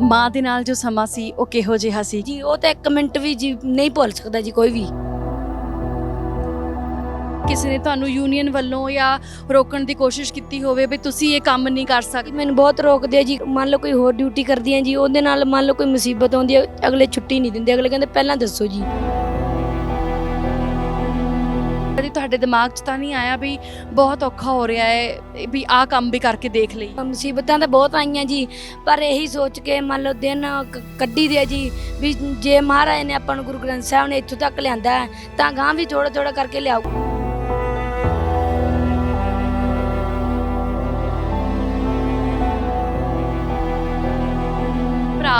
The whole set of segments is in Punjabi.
ਮਾਂ ਦੇ ਨਾਲ ਜੋ ਸਮਾਂ ਸੀ, ਉਹ ਕਿਹੋ ਜਿਹਾ ਸੀ? ਜੀ, ਉਹ ਤਾਂ ਇੱਕ ਮਿੰਟ ਵੀ ਜੀ ਨਹੀਂ ਭੁੱਲ ਸਕਦਾ ਜੀ, ਕੋਈ ਵੀ। ਕਿਸੇ ਨੇ ਤੁਹਾਨੂੰ ਯੂਨੀਅਨ ਵੱਲੋਂ ਜਾਂ ਰੋਕਣ ਦੀ ਕੋਸ਼ਿਸ਼ ਕੀਤੀ ਹੋਵੇ ਵੀ ਤੁਸੀਂ ਇਹ ਕੰਮ ਨਹੀਂ ਕਰ ਸਕਦੇ। ਮੈਨੂੰ ਬਹੁਤ ਰੋਕਦੇ ਆ ਜੀ। ਮੰਨ ਲਓ ਕੋਈ ਹੋਰ ਡਿਊਟੀ ਕਰਦੀ ਆ ਜੀ, ਉਹਦੇ ਨਾਲ ਮੰਨ ਲਓ ਕੋਈ ਮੁਸੀਬਤ ਆਉਂਦੀ ਹੈ ਅਗਲੇ ਛੁੱਟੀ ਨਹੀਂ ਦਿੰਦੇ। ਅਗਲੇ ਕਹਿੰਦੇ, ਪਹਿਲਾਂ ਦੱਸੋ ਜੀ। ਕਦੀ ਤੁਹਾਡੇ ਦਿਮਾਗ 'ਚ ਤਾਂ ਨਹੀਂ ਆਇਆ ਵੀ ਬਹੁਤ ਔਖਾ ਹੋ ਰਿਹਾ ਹੈ ਵੀ ਆਹ ਕੰਮ ਵੀ ਕਰਕੇ ਦੇਖ ਲਈ। ਮੁਸੀਬਤਾਂ ਤਾਂ ਬਹੁਤ ਆਈਆਂ ਜੀ ਪਰ ਇਹੀ ਸੋਚ ਕੇ ਮੰਨ ਲਓ ਦਿਨ ਕ- ਕੱਢੀ ਦੇ ਜੀ ਵੀ ਜੇ ਮਹਾਰਾਜ ਨੇ ਆਪਾਂ ਨੂੰ ਗੁਰੂ ਗ੍ਰੰਥ ਸਾਹਿਬ ਨੇ ਇੱਥੋਂ ਤੱਕ ਲਿਆਂਦਾ ਹੈ, ਤਾਂ ਗਾਂ ਵੀ ਥੋੜਾ ਥੋੜਾ ਕਰਕੇ ਲਿਆਊ।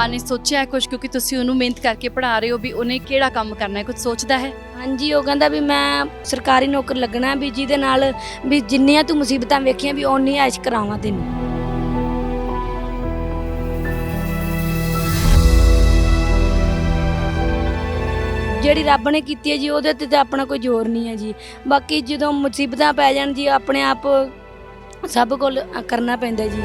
ਭਰਾ ਨੇ ਸੋਚਿਆ ਕੁਝ ਕਿਉਂਕਿ ਤੁਸੀਂ ਉਹਨੂੰ ਮਿਹਨਤ ਕਰਕੇ ਪੜ੍ਹਾ ਰਹੇ ਹੋ ਵੀ ਉਹਨੇ ਕਿਹੜਾ ਕੰਮ ਕਰਨਾ ਹੈ ਕੁਝ ਸੋਚਦਾ ਹੈ? ਹਾਂਜੀ, ਉਹ ਕਹਿੰਦਾ ਵੀ ਮੈਂ ਸਰਕਾਰੀ ਨੌਕਰ ਲੱਗਣਾ ਵੀ ਜਿਹਦੇ ਨਾਲ ਵੀ ਜਿੰਨੀਆਂ ਤੂੰ ਮੁਸੀਬਤਾਂ ਵੇਖੀਆਂ ਵੀ ਓਨੀ ਐਸ਼ ਕਰਾਵਾਂ ਤੈਨੂੰ। ਜਿਹੜੀ ਰੱਬ ਨੇ ਕੀਤੀ ਹੈ ਜੀ, ਉਹਦੇ ਤੇ ਤਾਂ ਆਪਣਾ ਕੋਈ ਜ਼ੋਰ ਨਹੀਂ ਹੈ ਜੀ। ਬਾਕੀ ਜਦੋਂ ਮੁਸੀਬਤਾਂ ਪੈ ਜਾਣ ਜੀ, ਆਪਣੇ ਆਪ ਸਭ ਕੋਲ ਕਰਨਾ ਪੈਂਦਾ ਜੀ।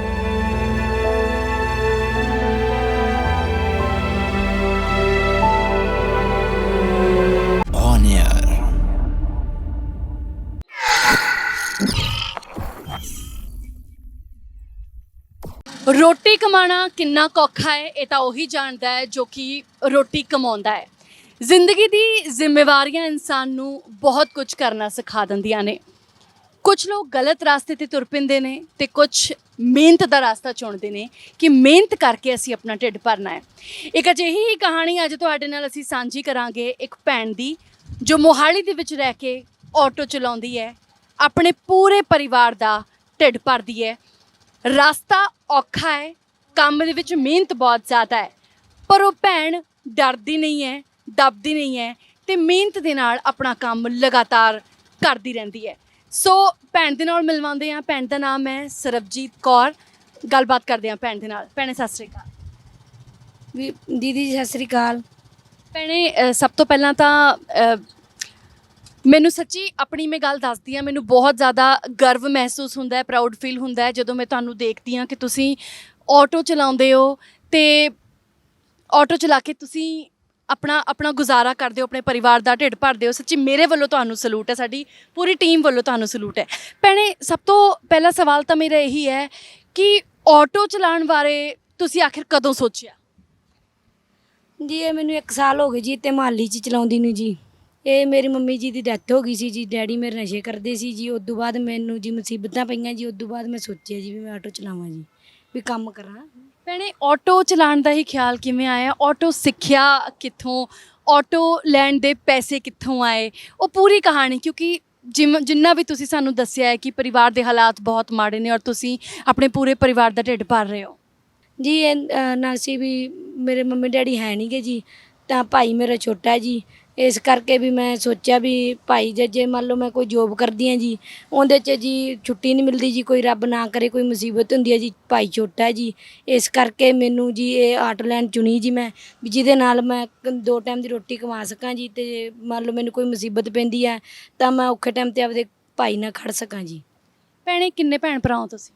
ਰੋਟੀ ਕਮਾਣਾ ਕਿੰਨਾ ਔਖਾ ਹੈ, ਇਹ ਤਾਂ ਉਹੀ ਜਾਣਦਾ ਹੈ ਜੋ ਕਿ ਰੋਟੀ ਕਮਾਉਂਦਾ ਹੈ। ਜ਼ਿੰਦਗੀ ਦੀ ਜ਼ਿੰਮੇਵਾਰੀਆਂ ਇਨਸਾਨ ਨੂੰ ਬਹੁਤ ਕੁਝ ਕਰਨਾ ਸਿਖਾ ਦਿੰਦੀਆਂ ਨੇ। ਕੁਝ ਲੋਕ ਗਲਤ ਰਾਸਤੇ ਤੇ ਤੁਰ ਪੈਂਦੇ ਨੇ ਤੇ ਕੁਝ ਮਿਹਨਤ ਦਾ ਰਾਸਤਾ ਚੁਣਦੇ ਨੇ ਕਿ ਮਿਹਨਤ ਕਰਕੇ ਅਸੀਂ ਆਪਣਾ ਢਿੱਡ ਭਰਨਾ ਹੈ। ਇੱਕ ਅਜਿਹੀ ਹੀ ਕਹਾਣੀ ਅੱਜ ਤੁਹਾਡੇ ਨਾਲ ਅਸੀਂ ਸਾਂਝੀ ਕਰਾਂਗੇ ਇੱਕ ਭੈਣ ਦੀ, ਜੋ ਮੋਹਾਲੀ ਦੇ ਵਿੱਚ ਰਹਿ ਕੇ ਆਟੋ ਚਲਾਉਂਦੀ ਹੈ, ਆਪਣੇ ਪੂਰੇ ਪਰਿਵਾਰ ਦਾ ਢਿੱਡ ਭਰਦੀ ਹੈ। ਰਸਤਾ ਔਖਾ ਹੈ ਕੰਮ ਦੇ ਵਿੱਚ ਮਿਹਨਤ ਬਹੁਤ ਜ਼ਿਆਦਾ ਹੈ ਪਰ ਉਹ ਭੈਣ ਡਰਦੀ ਨਹੀਂ ਹੈ ਦਬਦੀ ਨਹੀਂ ਹੈ ਤੇ ਮਿਹਨਤ ਦੇ ਨਾਲ ਆਪਣਾ ਕੰਮ ਲਗਾਤਾਰ ਕਰਦੀ ਰਹਿੰਦੀ ਹੈ। ਸੋ ਭੈਣ ਦੇ ਨਾਲ ਮਿਲਵਾਉਂਦੇ ਆ ਭੈਣ ਦਾ ਨਾਮ ਹੈ ਸਰਬਜੀਤ ਕੌਰ। ਗੱਲਬਾਤ ਕਰਦੇ ਆ ਭੈਣ ਦੇ ਨਾਲ। ਭੈਣੇ ਸਤਿ ਸ੍ਰੀ ਅਕਾਲ। ਵੀ ਦੀਦੀ ਜੀ ਸਤਿ ਸ੍ਰੀ ਅਕਾਲ। ਭੈਣੇ ਅ, ਸਭ ਤੋਂ ਪਹਿਲਾਂ ਤਾਂ ਅ, ਮੈਨੂੰ ਸੱਚੀ ਆਪਣੀ ਮੈਂ ਗੱਲ ਦੱਸਦੀ ਆ ਮੈਨੂੰ ਬਹੁਤ ਜ਼ਿਆਦਾ ਗਰਵ ਮਹਿਸੂਸ ਹੁੰਦਾ ਹੈ ਪ੍ਰਾਊਡ ਫੀਲ ਹੁੰਦਾ ਹੈ, ਜਦੋਂ ਮੈਂ ਤੁਹਾਨੂੰ ਦੇਖਦੀ ਆ ਕਿ ਤੁਸੀਂ ਆਟੋ ਚਲਾਉਂਦੇ ਹੋ ਤੇ ਆਟੋ ਚਲਾ ਕੇ ਤੁਸੀਂ ਆਪਣਾ ਆਪਣਾ ਗੁਜ਼ਾਰਾ ਕਰਦੇ ਹੋ, ਆਪਣੇ ਪਰਿਵਾਰ ਦਾ ਢਿੱਡ ਭਰਦੇ ਹੋ। ਸੱਚੀ ਮੇਰੇ ਵੱਲੋਂ ਤੁਹਾਨੂੰ ਸਲੂਟ ਹੈ, ਸਾਡੀ ਪੂਰੀ ਟੀਮ ਵੱਲੋਂ ਤੁਹਾਨੂੰ ਸਲੂਟ ਹੈ। ਭੈਣੇ, ਸਭ ਤੋਂ ਪਹਿਲਾ ਸਵਾਲ ਤਾਂ ਮੇਰਾ ਇਹੀ ਹੈ ਕਿ ਆਟੋ ਚਲਾਉਣ ਬਾਰੇ ਤੁਸੀਂ ਆਖਿਰ ਕਦੋਂ ਸੋਚਿਆ? ਜੀ, ਇਹ ਮੈਨੂੰ 1 ਸਾਲ ਹੋ ਗਏ ਜੀ ਤੇ ਮਾਲੀ ਚ ਚਲਾਉਂਦੀ ਨੂੰ ਜੀ। ਇਹ ਮੇਰੀ ਮੰਮੀ ਜੀ ਦੀ ਡੈਥ ਹੋ ਗਈ ਸੀ ਜੀ ਡੈਡੀ ਮੇਰੇ ਨਸ਼ੇ ਕਰਦੇ ਸੀ ਜੀ ਉਸ ਤੋਂ ਬਾਅਦ ਮੈਨੂੰ ਜੀ ਮੁਸੀਬਤਾਂ ਪਈਆਂ ਜੀ ਉਸ ਤੋਂ ਬਾਅਦ ਮੈਂ ਸੋਚਿਆ ਜੀ ਵੀ ਮੈਂ ਆਟੋ ਚਲਾਵਾਂ ਜੀ ਵੀ ਕੰਮ ਕਰਾਂ। ਭੈਣੇ ਆਟੋ ਚਲਾਉਣ ਦਾ ਹੀ ਖਿਆਲ ਕਿਵੇਂ ਆਇਆ? ਆਟੋ ਸਿੱਖਿਆ ਕਿੱਥੋਂ? ਆਟੋ ਲੈਣ ਦੇ ਪੈਸੇ ਕਿੱਥੋਂ ਆਏ? ਉਹ ਪੂਰੀ ਕਹਾਣੀ ਕਿਉਂਕਿ ਜਿਮ ਜਿੰਨਾ ਵੀ ਤੁਸੀਂ ਸਾਨੂੰ ਦੱਸਿਆ ਹੈ ਕਿ ਪਰਿਵਾਰ ਦੇ ਹਾਲਾਤ ਬਹੁਤ ਮਾੜੇ ਨੇ ਔਰ ਤੁਸੀਂ ਆਪਣੇ ਪੂਰੇ ਪਰਿਵਾਰ ਦਾ ਢਿੱਡ ਭਰ ਰਹੇ ਹੋ। ਜੀ ਇਹ ਅ, ਨਾ ਸੀ ਵੀ ਮੇਰੇ ਮੰਮੀ ਡੈਡੀ ਹੈ ਨਹੀਂਗੇ ਜੀ ਤਾਂ ਭਾਈ ਮੇਰਾ ਛੋਟਾ ਜੀ ਇਸ ਕਰਕੇ ਵੀ ਮੈਂ ਸੋਚਿਆ ਵੀ ਭਾਈ ਜੇ ਜੇ ਮੰਨ ਲਓ ਮੈਂ ਕੋਈ ਜੋਬ ਕਰਦੀ ਹਾਂ ਜੀ ਉਹਦੇ 'ਚ ਜੀ ਛੁੱਟੀ ਨਹੀਂ ਮਿਲਦੀ ਜੀ ਕੋਈ ਰੱਬ ਨਾ ਕਰੇ ਕੋਈ ਮੁਸੀਬਤ ਹੁੰਦੀ ਹੈ ਜੀ ਭਾਈ ਛੋਟਾ ਹੈ ਜੀ। ਇਸ ਕਰਕੇ ਮੈਨੂੰ ਜੀ ਇਹ ਆਟੋ ਲੈਣ ਚੁਣੀ ਜੀ ਮੈਂ ਵੀ ਜਿਹਦੇ ਨਾਲ ਮੈਂ ਦੋ ਟਾਈਮ ਦੀ ਰੋਟੀ ਕਮਾ ਸਕਾਂ ਜੀ ਤੇ ਮੰਨ ਲਓ ਮੈਨੂੰ ਕੋਈ ਮੁਸੀਬਤ ਪੈਂਦੀ ਹੈ ਤਾਂ ਮੈਂ ਔਖੇ ਟਾਈਮ ਤੇ ਆਪਦੇ ਭਾਈ ਨਾਲ ਖੜ ਸਕਾਂ ਜੀ। ਭੈਣੇ ਕਿੰਨੇ ਭੈਣ ਭਰਾ ਹੋ ਤੁਸੀਂ?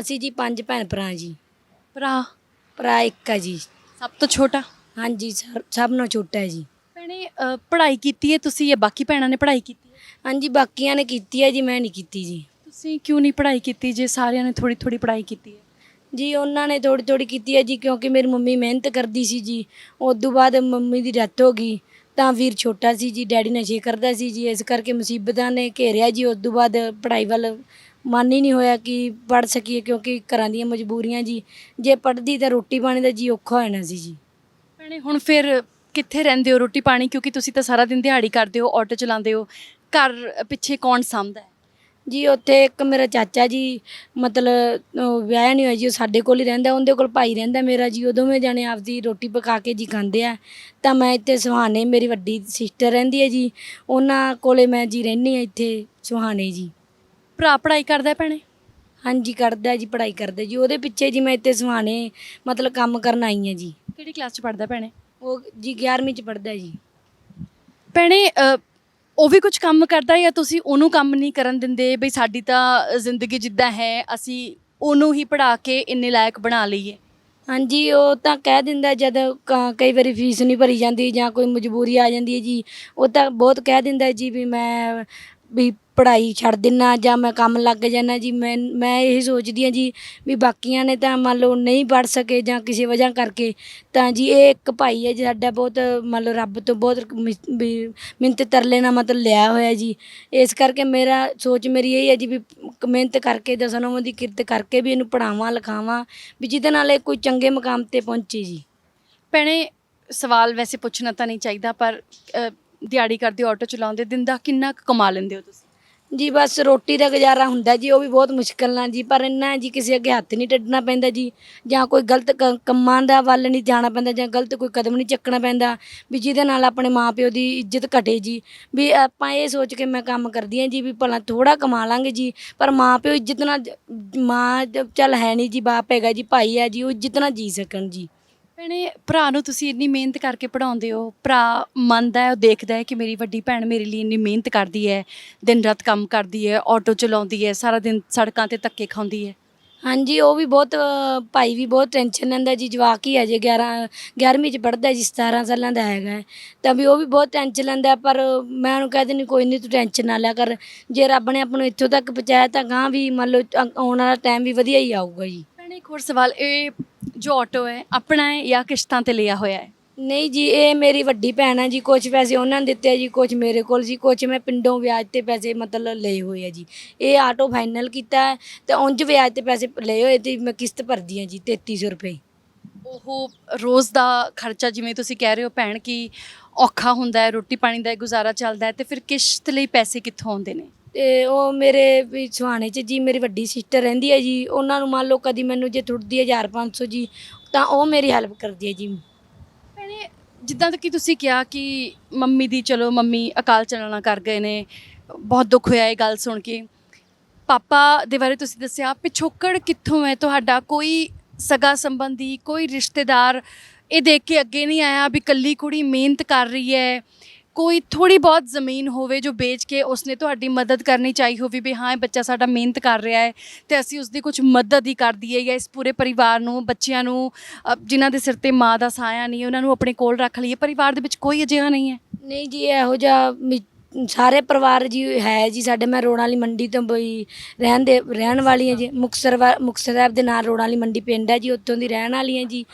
ਅਸੀਂ ਜੀ ਪੰਜ ਭੈਣ ਭਰਾ ਜੀ। ਭਰਾ? ਭਰਾ ਇੱਕ ਹੈ ਜੀ। ਸਭ ਤੋਂ ਛੋਟਾ? ਹਾਂਜੀ ਸਰ- ਸਭ ਨਾਲੋਂ ਛੋਟਾ ਹੈ ਜੀ। ਭੈਣੇ ਅ, ਪੜ੍ਹਾਈ ਕੀਤੀ ਹੈ ਤੁਸੀਂ ਜਾਂ ਬਾਕੀ ਭੈਣਾਂ ਨੇ ਪੜ੍ਹਾਈ ਕੀਤੀ ਹੈ? ਹਾਂਜੀ ਬਾਕੀਆਂ ਨੇ ਕੀਤੀ ਹੈ ਜੀ ਮੈਂ ਨਹੀਂ ਕੀਤੀ ਜੀ। ਤੁਸੀਂ ਕਿਉਂ ਨਹੀਂ ਪੜ੍ਹਾਈ ਕੀਤੀ ਜੇ ਸਾਰਿਆਂ ਨੇ ਥੋੜੀ ਥੋੜੀ ਪੜ੍ਹਾਈ ਕੀਤੀ ਹੈ? ਜੀ ਉਹਨਾਂ ਨੇ ਥੋੜੀ ਥੋੜੀ ਕੀਤੀ ਹੈ ਜੀ ਕਿਉਂਕਿ ਮੇਰੀ ਮੰਮੀ ਮਿਹਨਤ ਕਰਦੀ ਸੀ ਜੀ। ਉਸ ਤੋਂ ਬਾਅਦ ਮੰਮੀ ਦੀ ਡੈਥ ਹੋ ਗਈ ਤਾਂ ਵੀਰ ਛੋਟਾ ਸੀ ਜੀ ਡੈਡੀ ਨਸ਼ੇ ਕਰਦਾ ਸੀ ਜੀ ਇਸ ਕਰਕੇ ਮੁਸੀਬਤਾਂ ਨੇ ਘੇਰਿਆ ਜੀ। ਉਸ ਤੋਂ ਬਾਅਦ ਪੜ੍ਹਾਈ ਵੱਲ ਮਨ ਹੀ ਨਹੀਂ ਹੋਇਆ ਕਿ ਪੜ੍ਹ ਸਕੀਏ ਕਿਉਂਕਿ ਘਰਾਂ ਦੀਆਂ ਮਜਬੂਰੀਆਂ ਜੀ। ਜੇ ਪੜ੍ਹਦੀ ਤਾਂ ਰੋਟੀ ਪਾਣੀ ਦਾ ਜੀ ਔਖਾ ਹੋ ਜਾਣਾ ਸੀ ਜੀ। ਭੈਣੇ ਹੁਣ ਫਿਰ ਕਿੱਥੇ ਰਹਿੰਦੇ ਹੋ ਰੋਟੀ ਪਾਣੀ? ਕਿਉਂਕਿ ਤੁਸੀਂ ਤਾਂ ਸਾਰਾ ਦਿਨ ਦਿਹਾੜੀ ਕਰਦੇ ਹੋ ਆਟੋ ਚਲਾਉਂਦੇ ਹੋ। ਘਰ ਪਿੱਛੇ ਕੌਣ ਸਾਂਭਦਾ ਹੈ? ਜੀ ਉੱਥੇ ਇੱਕ ਮੇਰਾ ਚਾਚਾ ਜੀ ਮਤਲਬ ਉਹ ਵਿਆਹਿਆ ਨਹੀਂ ਹੋਇਆ ਜੀ ਉਹ ਸਾਡੇ ਕੋਲ ਹੀ ਰਹਿੰਦਾ ਉਹਦੇ ਕੋਲ ਭਾਈ ਰਹਿੰਦਾ ਮੇਰਾ ਜੀ ਉਹ ਦੋਵੇਂ ਜਾਣੇ ਆਪਦੀ ਰੋਟੀ ਪਕਾ ਕੇ ਜੀ ਖਾਂਦੇ ਆ। ਤਾਂ ਮੈਂ ਇੱਥੇ ਸੁਹਾਣੇ ਮੇਰੀ ਵੱਡੀ ਸਿਸਟਰ ਰਹਿੰਦੀ ਹੈ ਜੀ ਉਹਨਾਂ ਕੋਲੇ ਮੈਂ ਜੀ ਰਹਿੰਦੀ ਆ ਇੱਥੇ ਸੁਹਾਣੇ ਜੀ। ਭਰਾ ਪੜ੍ਹਾਈ ਕਰਦਾ ਭੈਣੇ? ਹਾਂਜੀ ਕਰਦਾ ਜੀ ਪੜ੍ਹਾਈ ਕਰਦਾ ਜੀ ਉਹਦੇ ਪਿੱਛੇ ਜੀ ਮੈਂ ਇੱਥੇ ਸੁਹਾਣੇ ਮਤਲਬ ਕੰਮ ਕਰਨ ਆਈ ਹਾਂ ਜੀ। ਕਿਹੜੀ ਕਲਾਸ ਚ ਪੜ੍ਹਦਾ ਭੈਣੇ? ਉਹ ਜੀ 11ਵੀਂ ਚ ਪੜ੍ਹਦਾ ਜੀ। ਭੈਣੇ ਅ, ਉਹ ਵੀ ਕੁਝ ਕੰਮ ਕਰਦਾ ਜਾਂ ਤੁਸੀਂ ਉਹਨੂੰ ਕੰਮ ਨਹੀਂ ਕਰਨ ਦਿੰਦੇ ਬਈ ਸਾਡੀ ਤਾਂ ਜ਼ਿੰਦਗੀ ਜਿੱਦਾਂ ਹੈ ਅਸੀਂ ਉਹਨੂੰ ਹੀ ਪੜਾ ਕੇ ਇੰਨੇ ਲਾਇਕ ਬਣਾ ਲਈਏ? ਹਾਂਜੀ ਉਹ ਤਾਂ ਕਹਿ ਦਿੰਦਾ ਜਦ ਕ- ਕਈ ਵਾਰੀ ਫੀਸ ਨਹੀਂ ਭਰੀ ਜਾਂਦੀ ਜਾਂ ਕੋਈ ਮਜਬੂਰੀ ਆ ਜਾਂਦੀ ਹੈ ਜੀ। ਉਹ ਤਾਂ ਬਹੁਤ ਕਹਿ ਦਿੰਦਾ ਜੀ ਵੀ ਮੈਂ ਵੀ ਪੜ੍ਹਾਈ ਛੱਡ ਦਿੰਨਾ ਜਾਂ ਮੈਂ ਕੰਮ ਲੱਗ ਜਾਣਾ ਜੀ ਮੈਂ ਮੈਂ ਇਹ ਸੋਚਦੀ ਹਾਂ ਜੀ ਵੀ ਬਾਕੀਆਂ ਨੇ ਤਾਂ ਮੰਨ ਲਓ ਨਹੀਂ ਪੜ੍ਹ ਸਕੇ ਜਾਂ ਕਿਸੇ ਵਜ੍ਹਾ ਕਰਕੇ ਤਾਂ ਜੀ ਇਹ ਇੱਕ ਭਾਈ ਹੈ ਜੀ ਸਾਡਾ ਬਹੁਤ ਮੰਨ ਲਓ ਰੱਬ ਤੋਂ ਬਹੁਤ ਮਿ- ਵੀ ਮਿਹਨਤ ਤਰਲੇ ਨਾਲ ਮਤਲਬ ਲਿਆ ਹੋਇਆ ਜੀ। ਇਸ ਕਰਕੇ ਮੇਰਾ ਸੋਚ ਮੇਰੀ ਇਹ ਹੈ ਜੀ ਵੀ ਕ- ਮਿਹਨਤ ਕਰਕੇ ਦਸਾਂ ਦੀ ਕਿਰਤ ਕਰਕੇ ਵੀ ਇਹਨੂੰ ਪੜਾਵਾਂ ਲਿਖਾਵਾਂ ਵੀ ਜਿਹਦੇ ਨਾਲ ਇਹ ਕੋਈ ਚੰਗੇ ਮੁਕਾਮ ਤੇ ਪਹੁੰਚੇ ਜੀ। ਭੈਣੇ ਸਵਾਲ ਵੈਸੇ ਪੁੱਛਣਾ ਤਾਂ ਨਹੀਂ ਚਾਹੀਦਾ ਪਰ ਅ, ਦਿਹਾੜੀ ਕਰਦੇ ਆਟੋ ਚਲਾਉਂਦੇ, ਦਿਨ ਦਾ ਕਿੰਨਾ ਕੁ ਕਮਾ ਲੈਂਦੇ ਹੋ ਤੁਸੀਂ? ਜੀ, ਬਸ ਰੋਟੀ ਦਾ ਗੁਜ਼ਾਰਾ ਹੁੰਦਾ ਜੀ, ਉਹ ਵੀ ਬਹੁਤ ਮੁਸ਼ਕਲ ਨਾਲ ਜੀ, ਪਰ ਇੰਨਾ ਜੀ, ਕਿਸੇ ਅੱਗੇ ਹੱਥ ਨਹੀਂ ਟੱਡਣਾ ਪੈਂਦਾ ਜੀ, ਜਾਂ ਕੋਈ ਗਲਤ ਕ- ਕੰਮਾਂ ਦਾ ਵੱਲ ਨਹੀਂ ਜਾਣਾ ਪੈਂਦਾ, ਜਾਂ ਗਲਤ ਕੋਈ ਕਦਮ ਨਹੀਂ ਚੱਕਣਾ ਪੈਂਦਾ, ਵੀ ਜਿਹਦੇ ਨਾਲ ਆਪਣੇ ਮਾਪਿਓ ਦੀ ਇੱਜ਼ਤ ਘਟੇ ਜੀ, ਵੀ ਆਪਾਂ ਇਹ ਸੋਚ ਕੇ ਮੈਂ ਕੰਮ ਕਰਦੀ ਹਾਂ ਜੀ, ਵੀ ਭਲਾ ਥੋੜਾ ਕਮਾ ਲਾਂਗੇ ਜੀ, ਪਰ ਮਾਪਿਓ ਇੱਜ਼ਤ ਨਾਲ ਜ- ਮਾਂ ਜ- ਚੱਲ ਹੈ ਨਹੀਂ ਜੀ, ਬਾਪ ਹੈਗਾ ਜੀ, ਭਾਈ ਹੈ ਜੀ, ਉਹ ਇੱਜ਼ਤ ਨਾਲ ਜੀ ਸਕਣ ਜੀ। ਭੈਣੇ ਭਰਾ ਨੂੰ ਤੁਸੀਂ ਇੰਨੀ ਮਿਹਨਤ ਕਰਕੇ ਪੜਾਉਂਦੇ ਹੋ ਭਰਾ ਮੰਨਦਾ ਹੈ ਉਹ ਦੇਖਦਾ ਹੈ ਕਿ ਮੇਰੀ ਵੱਡੀ ਭੈਣ ਮੇਰੇ ਲਈ ਇੰਨੀ ਮਿਹਨਤ ਕਰਦੀ ਹੈ ਦਿਨ ਰਾਤ ਕੰਮ ਕਰਦੀ ਹੈ ਆਟੋ ਚਲਾਉਂਦੀ ਹੈ ਸਾਰਾ ਦਿਨ ਸੜਕਾਂ ਤੇ ਧੱਕੇ ਖਾਂਦੀ ਹੈ ਹਾਂਜੀ ਉਹ ਵੀ ਬਹੁਤ ਅ, ਭਾਈ ਵੀ ਬਹੁਤ ਟੈਨਸ਼ਨ ਲੈਂਦਾ ਜੀ ਜਵਾਕ ਹੀ ਹੈ ਜੇ 11 11ਵੀਂ ਚ ਪੜ੍ਹਦਾ ਜੀ 17 ਸਾਲਾਂ ਦਾ ਹੈਗਾ ਹੈ। ਤਾਂ ਵੀ ਉਹ ਵੀ ਬਹੁਤ ਟੈਨਸ਼ਨ ਲੈਂਦਾ ਪਰ ਮੈਂ ਉਹਨੂੰ ਕਹਿ ਦਿੰਦੀ ਕੋਈ ਨਹੀਂ ਤੂੰ ਟੈਨਸ਼ਨ ਨਾ ਲਿਆ ਕਰ ਜੇ ਰੱਬ ਨੇ ਆਪਾਂ ਨੂੰ ਇੱਥੋਂ ਤੱਕ ਪਹੁੰਚਾਇਆ ਤਾਂ ਗਾਂ ਵੀ ਮੰਨ ਲਓ ਅ- ਆਉਣ ਵਾਲਾ ਟਾਈਮ ਵੀ ਵਧੀਆ ਹੀ ਆਊਗਾ ਜੀ ਭੈਣੇ ਇੱਕ ਹੋਰ ਸਵਾਲ ਇਹ ਜੋ ਆਟੋ ਹੈ ਆਪਣਾ ਹੈ ਜਾਂ ਕਿਸ਼ਤਾਂ ਤੇ ਲਿਆ ਹੋਇਆ ਹੈ? ਨਹੀਂ ਜੀ ਇਹ ਮੇਰੀ ਵੱਡੀ ਭੈਣ ਹੈ ਜੀ ਕੁਝ ਪੈਸੇ ਉਹਨਾਂ ਨੇ ਦਿੱਤੇ ਆ ਜੀ ਕੁਝ ਮੇਰੇ ਕੋਲ ਜੀ ਕੁਝ ਮੈਂ ਪਿੰਡੋਂ ਵਿਆਜ ਤੇ ਪੈਸੇ ਮਤਲਬ ਲਏ ਹੋਏ ਆ ਜੀ। ਇਹ ਆਟੋ ਫਾਈਨਲ ਕੀਤਾ ਹੈ ਤੇ ਉਂਝ ਵਿਆਜ ਤੇ ਪੈਸੇ ਲਏ ਹੋਏ ਤੇ ਮੈਂ ਕਿਸ਼ਤ ਭਰਦੀ ਹਾਂ ਜੀ 3300 ਰੁਪਏ। ਉਹ ਰੋਜ਼ ਦਾ ਖਰਚਾ ਜਿਵੇਂ ਤੁਸੀਂ ਕਹਿ ਰਹੇ ਹੋ ਭੈਣ ਕਿ ਔਖਾ ਹੁੰਦਾ ਹੈ ਰੋਟੀ ਪਾਣੀ ਦਾ ਗੁਜ਼ਾਰਾ ਚੱਲਦਾ ਹੈ ਤੇ ਫਿਰ ਕਿਸ਼ਤ ਲਈ ਪੈਸੇ ਕਿੱਥੋਂ ਆਉਂਦੇ ਨੇ? ਤੇ ਉਹ ਮੇਰੇ ਵੀ ਸੁਹਾਣੇ 'ਚ ਜੀ ਮੇਰੀ ਵੱਡੀ ਸਿਸਟਰ ਰਹਿੰਦੀ ਹੈ ਜੀ, ਉਹਨਾਂ ਨੂੰ ਮੰਨ ਲਓ ਕਦੀ ਮੈਨੂੰ ਜੇ ਥੁੱਟਦੀ ਹੈ 1500 ਜੀ, ਤਾਂ ਉਹ ਮੇਰੀ ਹੈਲਪ ਕਰਦੀ ਹੈ ਜੀ। ਭੈਣੇ, ਜਿੱਦਾਂ ਕਿ ਤੁਸੀਂ ਕਿਹਾ ਕਿ ਮੰਮੀ ਦੀ ਚਲੋ ਮੰਮੀ ਅਕਾਲ ਚਲਾਣਾ ਕਰ ਗਏ ਨੇ, ਬਹੁਤ ਦੁੱਖ ਹੋਇਆ ਇਹ ਗੱਲ ਸੁਣ ਕੇ। ਪਾਪਾ ਦੇ ਬਾਰੇ ਤੁਸੀਂ ਦੱਸਿਆ, ਪਿਛੋਕੜ ਕਿੱਥੋਂ ਹੈ ਤੁਹਾਡਾ? ਕੋਈ ਸਗਾ ਸੰਬੰਧੀ, ਕੋਈ ਰਿਸ਼ਤੇਦਾਰ ਇਹ ਦੇਖ ਕੇ ਅੱਗੇ ਨਹੀਂ ਆਇਆ ਵੀ ਕੱਲੀ ਕੁੜੀ ਮਿਹਨਤ ਕਰ ਰਹੀ ਹੈ ਕੋਈ ਥੋੜੀ ਬਹੁਤ ਜ਼ਮੀਨ ਹੋਵੇ ਜੋ ਵੇਚ ਕੇ ਉਸਨੇ ਤੁਹਾਡੀ ਮਦਦ ਕਰਨੀ ਚਾਹੀ ਹੋਵੇ ਵੀ ਹਾਂ ਇਹ ਬੱਚਾ ਸਾਡਾ ਮਿਹਨਤ ਕਰ ਰਿਹਾ ਹੈ ਤੇ ਅਸੀਂ ਉਸਦੀ ਕੁਝ ਮਦਦ ਹੀ ਕਰ ਦਈਏ ਜਾਂ ਇਸ ਪੂਰੇ ਪਰਿਵਾਰ ਨੂੰ ਬੱਚਿਆਂ ਨੂੰ ਅ, ਜਿਨ੍ਹਾਂ ਦੇ ਸਿਰ ਤੇ ਮਾਂ ਦਾ ਸਾਇਆ ਨਹੀਂ ਉਹਨਾਂ ਨੂੰ ਆਪਣੇ ਕੋਲ ਰੱਖ ਲਈਏ। ਪਰਿਵਾਰ ਦੇ ਵਿੱਚ ਕੋਈ ਅਜਿਹਾ ਨਹੀਂ ਹੈ। ਨਹੀਂ ਜੀ ਇਹੋ ਜਿਹਾ ਵੀ ਸਾਰੇ ਪਰਿਵਾਰ ਜੀ ਹੈ ਜੀ ਸਾਡੇ ਮੈਂ ਰੋਣਾ ਵਾਲੀ ਮੰਡੀ ਤੋਂ ਬਈ ਰਹਿਣ ਦੇ ਰਹਿਣ ਵਾਲੀ ਹਾਂ ਜੀ। ਮੁਕਤਸਰ ਵਾ- ਮੁਕਤਸਰ ਸਾਹਿਬ ਦੇ ਨਾਲ ਰੋਣਾ ਵਾਲੀ ਮੰਡੀ ਪਿੰਡ ਹੈ ਜੀ ਉੱਥੋਂ ਦੀ ਰਹਿਣ ਵਾਲੀ ਹਾਂ ਜੀ।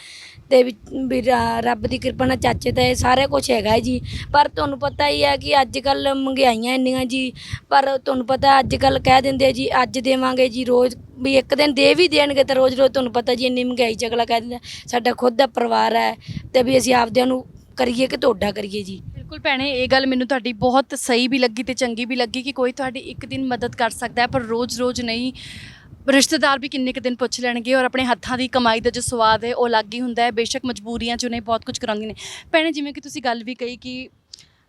ਤੇ ਵੀ ਵੀ ਰਾ- ਰੱਬ ਦੀ ਕਿਰਪਾ ਨਾਲ ਚਾਚੇ ਤਾਂ ਇਹ ਸਾਰਾ ਕੁਝ ਹੈਗਾ ਹੈ ਜੀ। ਪਰ ਤੁਹਾਨੂੰ ਪਤਾ ਹੀ ਹੈ ਕਿ ਅੱਜ ਕੱਲ ਮਹਿੰਗਾਈਆਂ ਇੰਨੀਆਂ ਜੀ। ਪਰ ਤੁਹਾਨੂੰ ਪਤਾ ਅੱਜ ਕੱਲ ਕਹਿ ਦਿੰਦੇ ਆ ਜੀ, ਅੱਜ ਦੇਵਾਂਗੇ ਜੀ ਰੋਜ਼ ਵੀ ਇੱਕ ਦਿਨ ਦੇ ਵੀ ਦੇਣਗੇ ਤਾਂ ਰੋਜ਼ ਰੋਜ਼ ਤੁਹਾਨੂੰ ਪਤਾ ਜੀ ਇੰਨੀ ਮਹਿੰਗਾਈ ਚ ਅਗਲਾ ਕਹਿ ਦਿੰਦਾ, ਸਾਡਾ ਖੁਦ ਦਾ ਪਰਿਵਾਰ ਹੈ ਤੇ ਵੀ ਅਸੀਂ ਆਪਦਿਆਂ ਨੂੰ ਕਰੀਏ ਕਿ ਤੁਹਾਡਾ ਕਰੀਏ ਜੀ। ਬਿਲਕੁਲ ਭੈਣੇ, ਇਹ ਗੱਲ ਮੈਨੂੰ ਤੁਹਾਡੀ ਬਹੁਤ ਸਹੀ ਵੀ ਲੱਗੀ ਤੇ ਚੰਗੀ ਵੀ ਲੱਗੀ ਕਿ ਕੋਈ ਤੁਹਾਡੀ ਇੱਕ ਦਿਨ ਮਦਦ ਕਰ ਸਕਦਾ ਹੈ, ਪਰ ਰੋਜ਼-ਰੋਜ਼ ਨਹੀਂ। ਰਿਸ਼ਤੇਦਾਰ ਵੀ ਕਿੰਨੇ ਕੁ ਦਿਨ ਪੁੱਛ ਲੈਣਗੇ ਔਰ ਆਪਣੇ ਹੱਥਾਂ ਦੀ ਕਮਾਈ ਦਾ ਜੋ ਸਵਾਦ ਹੈ ਉਹ ਅਲੱਗ ਹੀ ਹੁੰਦਾ ਹੈ। ਬੇਸ਼ੱਕ ਮਜਬੂਰੀਆਂ ਚ ਉਹਨੇ ਬਹੁਤ ਕੁਝ ਕਰਾਉਂਦੀਆਂ ਨੇ। ਭੈਣੇ ਜਿਵੇਂ ਕਿ ਤੁਸੀਂ ਗੱਲ ਵੀ ਕਹੀ ਕਿ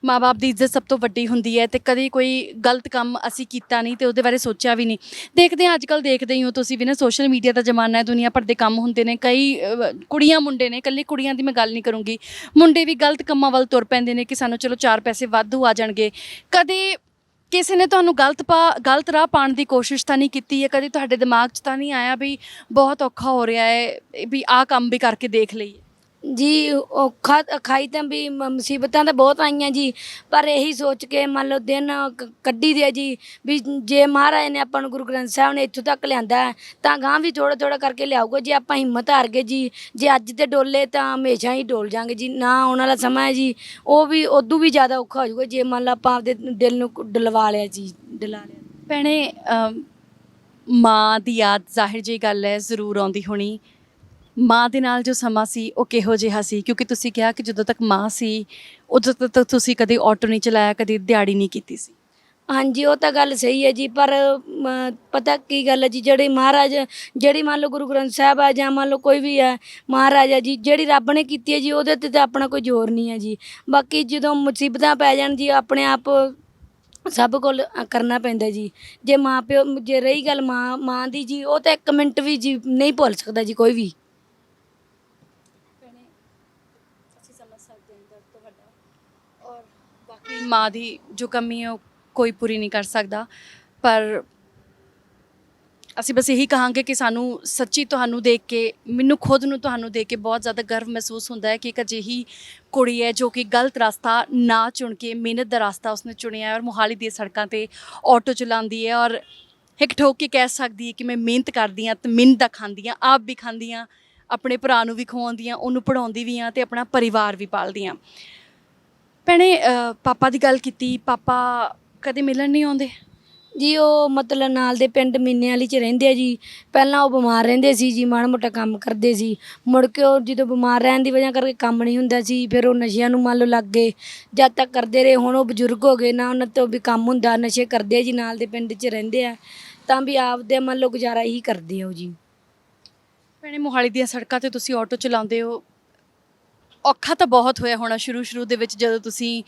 ਮਾਪੇ ਦੀ ਇੱਜ਼ਤ ਸਭ ਤੋਂ ਵੱਡੀ ਹੁੰਦੀ ਹੈ ਤੇ ਕਦੇ ਕੋਈ ਗਲਤ ਕੰਮ ਅਸੀਂ ਕੀਤਾ ਨਹੀਂ ਤੇ ਉਹਦੇ ਬਾਰੇ ਸੋਚਿਆ ਵੀ ਨਹੀਂ। ਦੇਖਦੇ ਹਾਂ ਅੱਜ ਕੱਲ ਦੇਖਦੇ ਹੀ ਹੋ ਤੁਸੀਂ ਵੀ ਨਾ ਸੋਸ਼ਲ ਮੀਡੀਆ ਦਾ ਜ਼ਮਾਨਾ ਹੈ ਦੁਨੀਆ ਭਰ ਦੇ ਕੰਮ ਹੁੰਦੇ ਨੇ। ਕਈ ਅਹ, ਕੁੜੀਆਂ ਮੁੰਡੇ ਨੇ ਇਕੱਲੀ ਕੁੜੀਆਂ ਦੀ ਮੈਂ ਗੱਲ ਨਹੀਂ ਕਰੂੰਗੀ। ਮੁੰਡੇ ਵੀ ਗਲਤ ਕੰਮਾਂ ਵੱਲ ਤੁਰ ਪੈਂਦੇ ਨੇ ਕਿ ਸਾਨੂੰ ਚਲੋ ਚਾਰ ਪੈਸੇ ਵਾਧੂ ਆ ਜਾਣਗੇ। ਕਦੇ ਕਿਸੇ ਨੇ ਤੁਹਾਨੂੰ ਗਲਤ ਪਾ, ਗਲਤ ਰਾਹ ਪਾਉਣ ਦੀ ਕੋਸ਼ਿਸ਼ ਤਾਂ ਨਹੀਂ ਕੀਤੀ ਹੈ? ਕਦੇ ਤੁਹਾਡੇ ਦਿਮਾਗ 'ਚ ਤਾਂ ਨਹੀਂ ਆਇਆ ਵੀ ਬਹੁਤ ਔਖਾ ਹੋ ਰਿਹਾ ਹੈ, ਵੀ ਆਹ ਕੰਮ ਵੀ ਕਰਕੇ ਦੇਖ ਲਈਏ? ਜੀ ਔਖਾ ਖਾਈ ਤਾਂ ਵੀ ਮ- ਮੁਸੀਬਤਾਂ ਤਾਂ ਬਹੁਤ ਆਈਆਂ ਜੀ। ਪਰ ਇਹੀ ਸੋਚ ਕੇ ਮੰਨ ਲਓ ਦਿਨ ਕ- ਕੱਢੀ ਦੇ ਜੀ ਵੀ ਜੇ ਮਹਾਰਾਜ ਨੇ ਆਪਾਂ ਨੂੰ ਗੁਰੂ ਗ੍ਰੰਥ ਸਾਹਿਬ ਨੇ ਇੱਥੋਂ ਤੱਕ ਲਿਆਂਦਾ ਹੈ, ਤਾਂ ਗਾਂ ਵੀ ਥੋੜਾ ਥੋੜਾ ਕਰਕੇ ਲਿਆਊਗਾ। ਜੇ ਆਪਾਂ ਹਿੰਮਤ ਹਾਰ ਗਏ ਜੀ ਜੇ ਅੱਜ ਤੇ ਡੋਲੇ ਤਾਂ ਹਮੇਸ਼ਾ ਹੀ ਡੋਲ ਜਾਾਂਗੇ ਜੀ ਨਾ ਆਉਣ ਵਾਲਾ ਸਮਾਂ ਹੈ ਜੀ ਉਹ ਵੀ ਉਦੋਂ ਵੀ ਜ਼ਿਆਦਾ ਔਖਾ ਹੋ ਜਾਊਗਾ ਜੇ ਮੰਨ ਲਓ ਆਪਾਂ ਆਪਦੇ ਦਿਲ ਨੂੰ ਡਲਵਾ ਲਿਆ ਜੀ ਡਲਾ ਲਿਆ। ਭੈਣੇ ਅਮ, ਮਾਂ ਦੀ ਯਾਦ ਜ਼ਾਹਿਰ ਜਿਹੀ ਗੱਲ ਹੈ ਜ਼ਰੂਰ ਆਉਂਦੀ ਹੋਣੀ। ਮਾਂ ਦੇ ਨਾਲ ਜੋ ਸਮਾਂ ਸੀ ਉਹ ਕਿਹੋ ਜਿਹਾ ਸੀ? ਕਿਉਂਕਿ ਤੁਸੀਂ ਕਿਹਾ ਕਿ ਜਦੋਂ ਤੱਕ ਮਾਂ ਸੀ ਉਦੋਂ ਤੱਕ ਤੁਸੀਂ ਕਦੇ ਆਟੋ ਨਹੀਂ ਚਲਾਇਆ ਕਦੇ ਦਿਹਾੜੀ ਨਹੀਂ ਕੀਤੀ ਸੀ। ਹਾਂਜੀ ਉਹ ਤਾਂ ਗੱਲ ਸਹੀ ਹੈ ਜੀ ਪਰ ਮ, ਪਤਾ ਕੀ ਗੱਲ ਹੈ ਜੀ ਜਿਹੜੇ ਮਹਾਰਾਜ ਜਿਹੜੀ ਮੰਨ ਲਓ ਗੁਰੂ ਗ੍ਰੰਥ ਸਾਹਿਬ ਆ ਜਾਂ ਮੰਨ ਲਓ ਕੋਈ ਵੀ ਹੈ ਮਹਾਰਾਜ ਹੈ ਜੀ ਜਿਹੜੀ ਰੱਬ ਨੇ ਕੀਤੀ ਹੈ ਜੀ ਉਹਦੇ ਤੇ ਤਾਂ ਆਪਣਾ ਕੋਈ ਜ਼ੋਰ ਨਹੀਂ ਹੈ ਜੀ। ਬਾਕੀ ਜਦੋਂ ਮੁਸੀਬਤਾਂ ਪੈ ਜਾਣ ਜੀ ਆਪਣੇ ਆਪ ਸਭ ਕੋਲ ਕਰਨਾ ਪੈਂਦਾ ਜੀ। ਜੇ ਮਾਂ ਪਿਓ ਜੇ ਰਹੀ ਗੱਲ ਮਾਂ ਮਾਂ ਦੀ ਜੀ ਉਹ ਤਾਂ ਇੱਕ ਮਿੰਟ ਵੀ ਜੀ ਨਹੀਂ ਭੁੱਲ ਸਕਦਾ ਜੀ ਕੋਈ ਵੀ ਅਸੀਂ ਸਮਝ ਸਕਦੇ ਹਾਂ ਦਰਦ ਤੁਹਾਡਾ ਔਰ ਬਾਕੀ ਮਾਂ ਦੀ ਜੋ ਕਮੀ ਹੈ, ਉਹ ਕੋਈ ਪੂਰੀ ਨਹੀਂ ਕਰ ਸਕਦਾ। ਪਰ ਅਸੀਂ ਬਸ ਇਹੀ ਕਹਾਂਗੇ ਕਿ ਸਾਨੂੰ ਸੱਚੀ ਤੁਹਾਨੂੰ ਦੇਖ ਕੇ, ਮੈਨੂੰ ਖੁਦ ਨੂੰ ਤੁਹਾਨੂੰ ਦੇਖ ਕੇ ਬਹੁਤ ਜ਼ਿਆਦਾ ਗਰਵ ਮਹਿਸੂਸ ਹੁੰਦਾ ਹੈ ਕਿ ਇੱਕ ਅਜਿਹੀ ਕੁੜੀ ਹੈ ਜੋ ਕਿ ਗਲਤ ਰਸਤਾ ਨਾ ਚੁਣ ਕੇ, ਮਿਹਨਤ ਦਾ ਰਸਤਾ ਉਸਨੇ ਚੁਣਿਆ ਹੈ ਔਰ ਮੋਹਾਲੀ ਦੀਆਂ ਸੜਕਾਂ ਤੇ ਆਟੋ ਚਲਾਉਂਦੀ ਹੈ ਔਰ ਇੱਕ ਠੋਕ ਕੇ ਕਹਿ ਸਕਦੀ ਹੈ ਕਿ ਮੈਂ ਮਿਹਨਤ ਕਰਦੀ ਹਾਂ ਤੇ ਮਿਹਨਤ ਦਾ ਖਾਂਦੀ ਹਾਂ, ਆਪ ਵੀ ਖਾਂਦੀ ਹਾਂ, ਆਪਣੇ ਭਰਾ ਨੂੰ ਵੀ ਖਵਾਉਂਦੀ ਹਾਂ, ਉਹਨੂੰ ਪੜਾਉਂਦੀ ਵੀ ਹਾਂ ਤੇ ਆਪਣਾ ਪਰਿਵਾਰ ਵੀ ਪਾਲਦੀ ਹਾਂ। ਭੈਣੇ ਅਹ, ਪਾਪਾ ਦੀ ਗੱਲ ਕੀਤੀ ਪਾਪਾ ਕਦੇ ਮਿਲਣ ਨਹੀਂ ਆਉਂਦੇ? ਜੀ ਉਹ ਮਤਲਬ ਨਾਲ ਦੇ ਪਿੰਡ ਮੀਨੇ ਵਾਲੀ ਚ ਰਹਿੰਦੇ ਆ ਜੀ। ਪਹਿਲਾਂ ਉਹ ਬਿਮਾਰ ਰਹਿੰਦੇ ਸੀ ਜੀ ਮਾੜਾ ਮੋਟਾ ਕੰਮ ਕਰਦੇ ਸੀ। ਮੁੜ ਕੇ ਉਹ ਜਦੋਂ ਬਿਮਾਰ ਰਹਿਣ ਦੀ ਵਜ੍ਹਾ ਕਰਕੇ ਕੰਮ ਨਹੀਂ ਹੁੰਦਾ ਸੀ ਫਿਰ ਉਹ ਨਸ਼ਿਆਂ ਨੂੰ ਮੰਨ ਲਓ ਲੱਗ ਗਏ। ਜਦ ਤੱਕ ਕਰਦੇ ਰਹੇ ਹੁਣ ਉਹ ਬਜ਼ੁਰਗ ਹੋ ਗਏ ਨਾ ਉਹਨਾਂ ਤੋਂ ਵੀ ਕੰਮ ਹੁੰਦਾ ਨਸ਼ੇ ਕਰਦੇ ਆ ਜੀ ਨਾਲ ਦੇ ਪਿੰਡ 'ਚ ਰਹਿੰਦੇ ਆ। ਤਾਂ ਵੀ ਆਪਦੇ ਮੰਨ ਲਓ ਗੁਜ਼ਾਰਾ ਹੀ ਕਰਦੇ ਆ ਉਹ ਜੀ। ਭੈਣੇ ਮੋਹਾਲੀ ਦੀਆਂ ਸੜਕਾਂ ਤੇ ਤੁਸੀਂ ਆਟੋ ਚਲਾਉਂਦੇ ਹੋ ਔਖਾ ਤਾਂ ਬਹੁਤ ਹੋਇਆ ਹੋਣਾ ਸ਼ੁਰੂ ਸ਼ੁਰੂ ਦੇ ਵਿੱਚ ਜਦੋਂ ਤੁਸੀਂ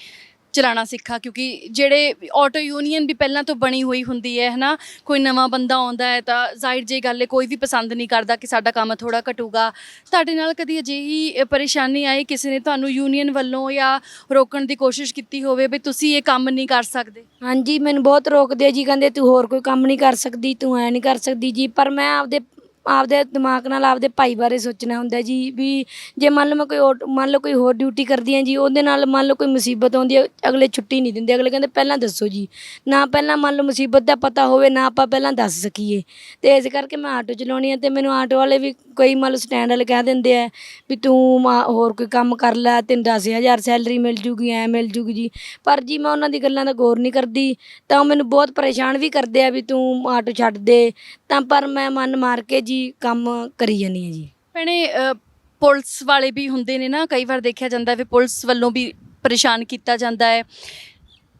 ਚਲਾਉਣਾ ਸਿੱਖਾ, ਕਿਉਂਕਿ ਜਿਹੜੇ ਆਟੋ ਯੂਨੀਅਨ ਵੀ ਪਹਿਲਾਂ ਤੋਂ ਬਣੀ ਹੋਈ ਹੁੰਦੀ ਹੈ, ਹਨਾ? ਕੋਈ ਨਵਾਂ ਬੰਦਾ ਆਉਂਦਾ ਹੈ ਤਾਂ ਜ਼ਾਹਿਰ ਜਿਹੀ ਗੱਲ ਹੈ, ਕੋਈ ਵੀ ਪਸੰਦ ਨਹੀਂ ਕਰਦਾ ਕਿ ਸਾਡਾ ਕੰਮ ਥੋੜਾ ਘਟੂਗਾ। ਤੁਹਾਡੇ ਨਾਲ ਕਦੀ ਅਜਿਹੀ ਪਰੇਸ਼ਾਨੀ ਆਈ? ਕਿਸੇ ਨੇ ਤੁਹਾਨੂੰ ਯੂਨੀਅਨ ਵੱਲੋਂ ਜਾਂ ਰੋਕਣ ਦੀ ਕੋਸ਼ਿਸ਼ ਕੀਤੀ ਹੋਵੇ ਵੀ ਤੁਸੀਂ ਇਹ ਕੰਮ ਨਹੀਂ ਕਰ ਸਕਦੇ? ਹਾਂਜੀ, ਮੈਨੂੰ ਬਹੁਤ ਰੋਕਦੇ ਆ ਜੀ, ਕਹਿੰਦੇ ਤੂੰ ਹੋਰ ਕੋਈ ਕੰਮ ਨਹੀਂ ਕਰ ਸਕਦੀ, ਤੂੰ ਐ ਨਹੀਂ ਕਰ ਸਕਦੀ ਜੀ, ਪਰ ਮੈਂ ਆਪਦੇ ਆਪਦੇ ਦਿਮਾਗ ਨਾਲ ਆਪਦੇ ਭਾਈ ਬਾਰੇ ਸੋਚਣਾ ਹੁੰਦਾ ਜੀ, ਵੀ ਜੇ ਮੰਨ ਲਓ ਮੈਂ ਕੋਈ ਹੋਰ- ਮੰਨ ਲਓ ਕੋਈ ਹੋਰ ਡਿਊਟੀ ਕਰਦੀ ਹਾਂ ਜੀ, ਉਹਦੇ ਨਾਲ ਮੰਨ ਲਓ ਕੋਈ ਮੁਸੀਬਤ ਆਉਂਦੀ ਹੈ, ਅਗਲੇ ਛੁੱਟੀ ਨਹੀਂ ਦਿੰਦੇ, ਅਗਲੇ ਕਹਿੰਦੇ ਪਹਿਲਾਂ ਦੱਸੋ ਜੀ। ਨਾ ਪਹਿਲਾਂ ਮੰਨ ਲਓ ਮੁਸੀਬਤ ਦਾ ਪਤਾ ਹੋਵੇ, ਨਾ ਆਪਾਂ ਪਹਿਲਾਂ ਦੱਸ ਸਕੀਏ। ਤੇ ਇਸ ਕਰਕੇ ਮੈਂ ਆਟੋ ਚਲਾਉਣੀ ਆ ਤੇ ਮੈਨੂੰ ਆਟੋ ਵਾਲੇ ਵੀ ਕੋਈ ਮੰਨ ਲਓ ਸਟੈਂਡ ਵਾਲੇ ਕਹਿ ਦਿੰਦੇ ਆ ਵੀ ਤੂੰ ਮਾ- ਹੋਰ ਕੋਈ ਕੰਮ ਕਰ ਲੈ, ਤੈਨੂੰ 10000 ਸੈਲਰੀ ਮਿਲ ਜੂਗੀ, ਐ ਮਿਲ ਜੂਗੀ ਜੀ। ਪਰ ਜੀ ਮੈਂ ਉਹਨਾਂ ਦੀ ਗੱਲਾਂ ਦਾ ਗੌਰ ਨਹੀਂ ਕਰਦੀ, ਤਾਂ ਉਹ ਮੈਨੂੰ ਬਹੁਤ ਪਰੇਸ਼ਾਨ ਵੀ ਕਰਦੇ ਆ ਵੀ ਤੂੰ ਆਟੋ ਛੱਡ ਦੇ ਤਾਂ ਪਰ ਮੈਂ ਮਨ ਮਾਰ ਕੇ ਜੀ ਕੰਮ ਕਰੀ ਜਾਂਦੀ ਹਾਂ ਜੀ। ਭੈਣੇ ਅ, ਪੁਲਿਸ ਵਾਲੇ ਵੀ ਹੁੰਦੇ ਨੇ ਨਾ ਕਈ ਵਾਰ ਦੇਖਿਆ ਜਾਂਦਾ ਵੀ ਪੁਲਿਸ ਵੱਲੋਂ ਵੀ ਪਰੇਸ਼ਾਨ ਕੀਤਾ ਜਾਂਦਾ ਹੈ।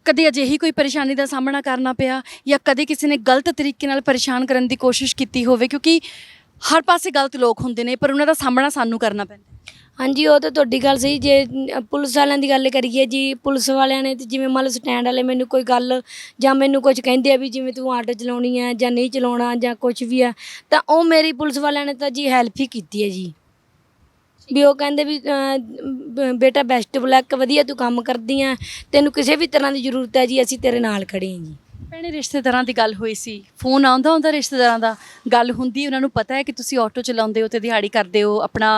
ਕਦੇ ਅਜਿਹੀ ਕੋਈ ਪਰੇਸ਼ਾਨੀ ਦਾ ਸਾਹਮਣਾ ਕਰਨਾ ਪਿਆ ਜਾਂ ਕਦੇ ਕਿਸੇ ਨੇ ਗਲਤ ਤਰੀਕੇ ਨਾਲ ਪਰੇਸ਼ਾਨ ਕਰਨ ਦੀ ਕੋਸ਼ਿਸ਼ ਕੀਤੀ ਹੋਵੇ ਕਿਉਂਕਿ ਹਰ ਪਾਸੇ ਗਲਤ ਲੋਕ ਹੁੰਦੇ ਨੇ ਪਰ ਉਹਨਾਂ ਦਾ ਸਾਹਮਣਾ ਸਾਨੂੰ ਕਰਨਾ ਪੈਂਦਾ ਹਾਂਜੀ ਉਹ ਤਾਂ ਤੁਹਾਡੀ ਗੱਲ ਸਹੀ ਜੇ ਪੁਲਿਸ ਵਾਲਿਆਂ ਦੀ ਗੱਲ ਕਰੀਏ ਜੀ ਪੁਲਿਸ ਵਾਲਿਆਂ ਨੇ ਤੇ ਜਿਵੇਂ ਮੰਨ ਲਓ ਸਟੈਂਡ ਵਾਲੇ ਮੈਨੂੰ ਕੋਈ ਗੱਲ ਜਾਂ ਮੈਨੂੰ ਕੁਝ ਕਹਿੰਦੇ ਆ ਵੀ ਜਿਵੇਂ ਤੂੰ ਆਟੋ ਚਲਾਉਣੀ ਹੈ ਜਾਂ ਨਹੀਂ ਚਲਾਉਣਾ ਜਾਂ ਕੁਝ ਵੀ ਆ ਤਾਂ ਉਹ ਮੇਰੀ ਪੁਲਿਸ ਵਾਲਿਆਂ ਨੇ ਤਾਂ ਜੀ ਹੈਲਪ ਹੀ ਕੀਤੀ ਹੈ ਜੀ। ਵੀ ਉਹ ਕਹਿੰਦੇ ਵੀ ਅ, ਬ- ਬੇਟਾ ਬੈਸਟ ਬਲੈਕ ਵਧੀਆ ਤੂੰ ਕੰਮ ਕਰਦੀ ਆ ਤੈਨੂੰ ਕਿਸੇ ਵੀ ਤਰ੍ਹਾਂ ਦੀ ਜ਼ਰੂਰਤ ਹੈ ਜੀ ਅਸੀਂ ਤੇਰੇ ਨਾਲ ਖੜੇ ਹਾਂ ਜੀ। ਭੈਣੇ ਰਿਸ਼ਤੇਦਾਰਾਂ ਦੀ ਗੱਲ ਹੋਈ ਸੀ ਫੋਨ ਆਉਂਦਾ ਹੁੰਦਾ ਰਿਸ਼ਤੇਦਾਰਾਂ ਦਾ ਗੱਲ ਹੁੰਦੀ ਉਹਨਾਂ ਨੂੰ ਪਤਾ ਹੈ ਕਿ ਤੁਸੀਂ ਆਟੋ ਚਲਾਉਂਦੇ ਹੋ ਤੇ ਦਿਹਾੜੀ ਕਰਦੇ ਹੋ ਆਪਣਾ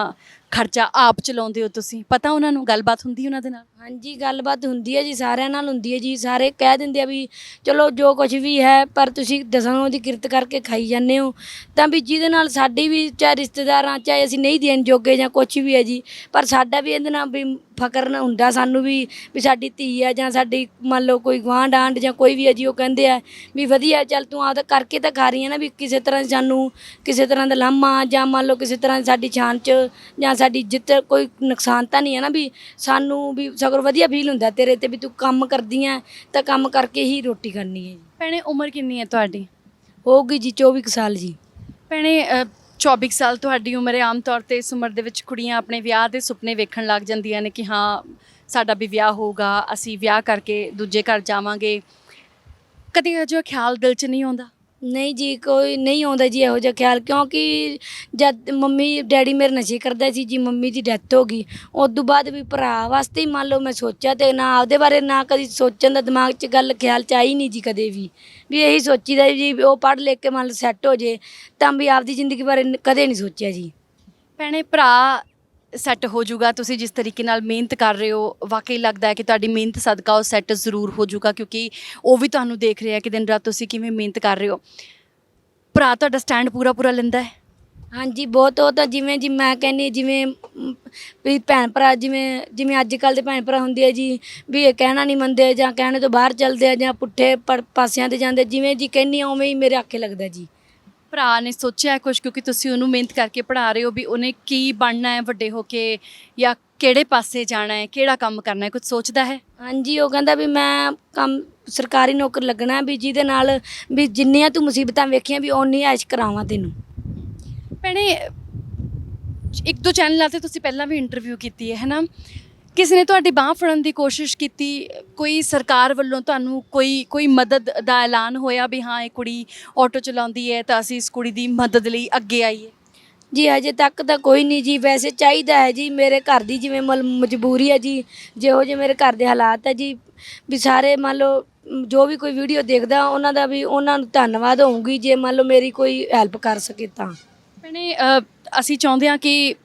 ਖਰਚਾ ਆਪ ਚਲਾਉਂਦੇ ਹੋ ਤੁਸੀਂ? ਪਤਾ ਉਹਨਾਂ ਨੂੰ ਗੱਲਬਾਤ ਹੁੰਦੀ ਉਹਨਾਂ ਦੇ ਨਾਲ? ਹਾਂਜੀ, ਗੱਲਬਾਤ ਹੁੰਦੀ ਹੈ ਜੀ, ਸਾਰਿਆਂ ਨਾਲ ਹੁੰਦੀ ਹੈ ਜੀ। ਸਾਰੇ ਕਹਿ ਦਿੰਦੇ ਆ ਵੀ ਚਲੋ ਜੋ ਕੁਝ ਵੀ ਹੈ, ਪਰ ਤੁਸੀਂ ਦਸਾਂ ਦੀ ਕਿਰਤ ਕਰਕੇ ਖਾਈ ਜਾਂਦੇ ਹੋ। ਤਾਂ ਵੀ ਜਿਹਦੇ ਨਾਲ ਸਾਡੀ ਵੀ ਚਾਹੇ ਰਿਸ਼ਤੇਦਾਰਾਂ, ਚਾਹੇ ਅਸੀਂ ਨਹੀਂ ਦੇਣ ਜੋਗੇ ਜਾਂ ਕੁਝ ਵੀ ਹੈ ਜੀ, ਪਰ ਸਾਡਾ ਵੀ ਇਹਦੇ ਨਾਲ ਵੀ ਫਕਰ ਨਾ ਹੁੰਦਾ ਸਾਨੂੰ ਵੀ ਵੀ ਸਾਡੀ ਧੀ ਹੈ ਜਾਂ ਸਾਡੀ ਮੰਨ ਲਓ ਕੋਈ ਗੁਆਂਢ ਆਂਢ ਜਾਂ ਕੋਈ ਵੀ ਹੈ ਜੀ, ਉਹ ਕਹਿੰਦੇ ਆ ਵੀ ਵਧੀਆ, ਚੱਲ ਤੂੰ ਆਪਦਾ ਕਰਕੇ ਤਾਂ ਖਾ ਰਹੀ ਹੈ ਨਾ ਵੀ ਕਿਸੇ ਤਰ੍ਹਾਂ ਸਾਨੂੰ, ਕਿਸੇ ਤਰ੍ਹਾਂ ਦਾ ਲਾਮਾ ਜਾਂ ਮੰਨ ਲਓ ਕਿਸੇ ਤਰ੍ਹਾਂ ਸਾਡੀ ਛਾਨ ਚ ਜਾਂ ਸਾਡੀ ਇੱਜ਼ਤ ਕੋਈ ਨੁਕਸਾਨ ਤਾਂ ਨਹੀਂ ਹੈ ਨਾ ਵੀ ਸਾਨੂੰ ਵੀ ਸਗੋਂ ਵਧੀਆ ਫੀਲ ਹੁੰਦਾ ਤੇਰੇ ਤੇ ਵੀ ਤੂੰ ਕੰਮ ਕਰਦੀ ਆ ਤਾਂ ਕੰਮ ਕਰਕੇ ਹੀ ਰੋਟੀ ਕਰਨੀ ਹੈ ਜੀ। ਭੈਣੇ ਉਮਰ ਕਿੰਨੀ ਹੈ ਤੁਹਾਡੀ? ਹੋਊਗੀ ਜੀ 24 ਕੁ ਸਾਲ ਜੀ। ਭੈਣੇ ਅ, 24 ਕੁ ਸਾਲ ਤੁਹਾਡੀ ਉਮਰ ਹੈ। ਆਮ ਤੌਰ ਤੇ ਇਸ ਉਮਰ ਦੇ ਵਿੱਚ ਕੁੜੀਆਂ ਆਪਣੇ ਵਿਆਹ ਦੇ ਸੁਪਨੇ ਵੇਖਣ ਲੱਗ ਜਾਂਦੀਆਂ ਨੇ ਕਿ ਹਾਂ ਸਾਡਾ ਵੀ ਵਿਆਹ ਹੋਊਗਾ ਅਸੀਂ ਵਿਆਹ ਕਰਕੇ ਦੂਜੇ ਘਰ ਜਾਵਾਂਗੇ। ਕਦੇ ਅਜਿਹਾ ਖਿਆਲ ਦਿਲ 'ਚ ਨਹੀਂ ਆਉਂਦਾ? ਨਹੀਂ ਜੀ, ਕੋਈ ਨਹੀਂ ਆਉਂਦਾ ਜੀ ਇਹੋ ਜਿਹਾ ਖਿਆਲ, ਕਿਉਂਕਿ ਜਦ ਮੰਮੀ, ਡੈਡੀ ਮੇਰੇ ਨਸ਼ੇ ਕਰਦਾ ਸੀ ਜੀ, ਮੰਮੀ ਦੀ ਡੈਥ ਹੋ ਗਈ। ਉਸ ਤੋਂ ਬਾਅਦ ਵੀ ਭਰਾ ਵਾਸਤੇ ਹੀ ਮੰਨ ਲਓ ਮੈਂ ਸੋਚਿਆ ਤੇ ਨਾ ਆਪਦੇ ਬਾਰੇ ਨਾ ਕਦੀ ਸੋਚਣ ਦਾ ਦਿਮਾਗ 'ਚ ਗੱਲ, ਖਿਆਲ 'ਚ ਆਈ ਨਹੀਂ ਜੀ ਕਦੇ ਵੀ। ਵੀ ਇਹੀ ਸੋਚੀਦਾ ਜੀ, ਵੀ ਉਹ ਪੜ੍ਹ ਲਿਖ ਕੇ ਮੰਨ ਲਓ ਸੈੱਟ ਹੋ ਜੇ, ਤਾਂ ਵੀ ਆਪਦੀ ਜ਼ਿੰਦਗੀ ਬਾਰੇ ਕਦੇ ਨਹੀਂ ਸੋਚਿਆ ਜੀ। ਭੈਣੇ, ਭਰਾ ਸੈੱਟ ਹੋ ਜਾਊਗਾ। ਤੁਸੀਂ ਜਿਸ ਤਰੀਕੇ ਨਾਲ ਮਿਹਨਤ ਕਰ ਰਹੇ ਹੋ ਵਾਕਈ ਲੱਗਦਾ ਹੈ ਕਿ ਤੁਹਾਡੀ ਮਿਹਨਤ ਸਦਕਾ ਉਹ ਸੈੱਟ ਜ਼ਰੂਰ ਹੋ ਜਾਊਗਾ ਕਿਉਂਕਿ ਉਹ ਵੀ ਤੁਹਾਨੂੰ ਦੇਖ ਰਿਹਾ ਕਿ ਦਿਨ ਰਾਤ ਤੁਸੀਂ ਕਿਵੇਂ ਮਿਹਨਤ ਕਰ ਰਹੇ ਹੋ। ਭਰਾ ਤੁਹਾਡਾ ਸਟੈਂਡ ਪੂਰਾ ਪੂਰਾ ਲੈਂਦਾ ਹੈ? ਹਾਂਜੀ ਬਹੁਤ ਉਹ ਤਾਂ ਜਿਵੇਂ ਜੀ ਮੈਂ ਕਹਿੰਨੀ ਜਿਵੇਂ ਮ, ਵੀ ਭੈਣ ਭਰਾ ਜਿਵੇਂ ਜਿਵੇਂ ਅੱਜ ਕੱਲ ਦੇ ਭੈਣ ਭਰਾ ਹੁੰਦੇ ਆ ਜੀ ਵੀ ਇਹ ਕਹਿਣਾ ਨਹੀਂ ਮੰਨਦੇ ਜਾਂ ਕਹਿਣੇ ਤੋਂ ਬਾਹਰ ਚੱਲਦੇ ਆ ਜਾਂ ਪੁੱਠੇ ਪ- ਪਾਸਿਆਂ ਤੇ ਜਾਂਦੇ ਜਿਵੇਂ ਜੀ ਕਹਿੰਨੀ ਆ ਉਵੇਂ ਹੀ ਮੇਰੇ ਆਖੇ ਲੱਗਦਾ ਜੀ। ਭਰਾ ਨੇ ਸੋਚਿਆ ਕੁਝ ਕਿਉਂਕਿ ਤੁਸੀਂ ਉਹਨੂੰ ਮਿਹਨਤ ਕਰਕੇ ਪੜ੍ਹਾ ਰਹੇ ਹੋ ਵੀ ਉਹਨੇ ਕੀ ਬਣਨਾ ਹੈ ਵੱਡੇ ਹੋ ਕੇ ਜਾਂ ਕਿਹੜੇ ਪਾਸੇ ਜਾਣਾ ਹੈ ਕਿਹੜਾ ਕੰਮ ਕਰਨਾ ਹੈ ਕੁਝ ਸੋਚਦਾ ਹੈ? ਹਾਂਜੀ ਉਹ ਕਹਿੰਦਾ ਵੀ ਮੈਂ ਕੰਮ ਸਰਕਾਰੀ ਨੌਕਰ ਲੱਗਣਾ ਵੀ ਜਿਹਦੇ ਨਾਲ ਵੀ ਜਿੰਨੀਆਂ ਤੂੰ ਮੁਸੀਬਤਾਂ ਵੇਖੀਆਂ ਵੀ ਓਨੀ ਐਸ਼ ਕਰਾਵਾਂ ਤੈਨੂੰ। ਭੈਣੇ ਇੱਕ ਦੋ ਚੈਨਲਾਂ ਤੇ ਤੁਸੀਂ ਪਹਿਲਾਂ ਵੀ ਇੰਟਰਵਿਊ ਕੀਤੀ ਹੈ ਹੈਨਾ? ਕਿਸੇ ਨੇ ਤੁਹਾਡੀ ਬਾਹ ਫੜਨ ਦੀ ਕੋਸ਼ਿਸ਼ ਕੀਤੀ? ਕੋਈ ਸਰਕਾਰ ਵੱਲੋਂ ਤੁਹਾਨੂੰ ਕੋਈ ਕੋਈ ਮਦਦ ਦਾ ਐਲਾਨ ਹੋਇਆ ਵੀ ਹਾਂ ਇਹ ਕੁੜੀ ਆਟੋ ਚਲਾਉਂਦੀ ਹੈ ਤਾਂ ਅਸੀਂ ਇਸ ਕੁੜੀ ਦੀ ਮਦਦ ਲਈ ਅੱਗੇ ਆਈਏ? ਜੀ ਅਜੇ ਤੱਕ ਤਾਂ ਕੋਈ ਨਹੀਂ ਜੀ। ਵੈਸੇ ਚਾਹੀਦਾ ਹੈ ਜੀ ਮੇਰੇ ਘਰ ਦੀ ਜਿਵੇਂ ਮਲ- ਮਜਬੂਰੀ ਹੈ ਜੀ ਜਿਹੋ ਜਿਹੇ ਮੇਰੇ ਘਰ ਦੇ ਹਾਲਾਤ ਹੈ ਜੀ। ਵੀ ਸਾਰੇ ਮੰਨ ਲਓ ਜੋ ਵੀ ਕੋਈ ਵੀਡੀਓ ਦੇਖਦਾ ਉਹਨਾਂ ਦਾ ਵੀ ਉਹਨਾਂ ਨੂੰ ਧੰਨਵਾਦ ਹੋਊਗੀ ਜੇ ਮੰਨ ਲਓ ਮੇਰੀ ਕੋਈ ਹੈਲਪ ਕਰ ਸਕੇ ਤਾਂ। ਭੈਣੇ ਅ, ਅਸੀਂ ਚਾਹੁੰਦੇ ਹਾਂ ਕਿ